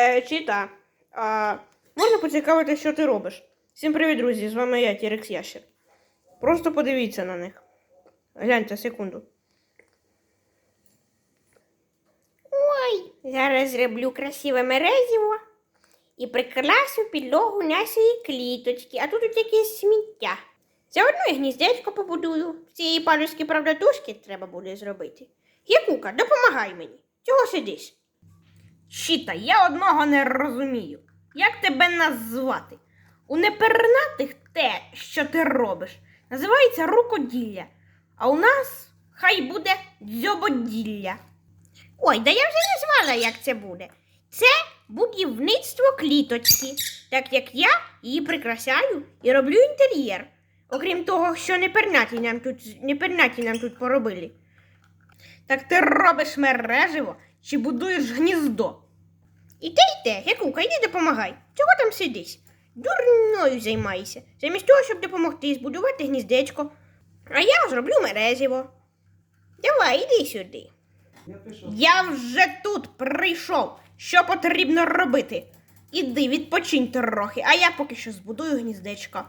Е, Чіта, а можна поцікавити, що ти робиш? Всім привіт, друзі! З вами я, Тірекс Ящер. Просто подивіться на них. Гляньте секунду. Ой, зараз зроблю красиве мереживо і прикрасю підлогу нашої кліточки. А тут от якесь сміття. Заодно і гніздечко побудую. В цій палюській правда дошки треба буде зробити. Якука, допомагай мені. Чого сидиш? Чіта, я одного не розумію. Як тебе назвати? У непернатих те, що ти робиш, називається рукоділля, а у нас хай буде дзьободілля. Ой, да я вже не звала, як це буде. Це будівництво кліточки, так як я її прикрасяю і роблю інтер'єр. Окрім того, що непернаті нам тут, непернаті нам тут поробили. Так ти робиш мереживо чи будуєш гніздо? І те, і те, Якука, йди допомагай. Чого там сидиш? Дурною займайся. Замість того, щоб допомогти збудувати гніздечко. А я зроблю мереживо. Давай, іди сюди. Я вже тут прийшов. Що потрібно робити? Іди, відпочинь трохи, а я поки що збудую гніздечко.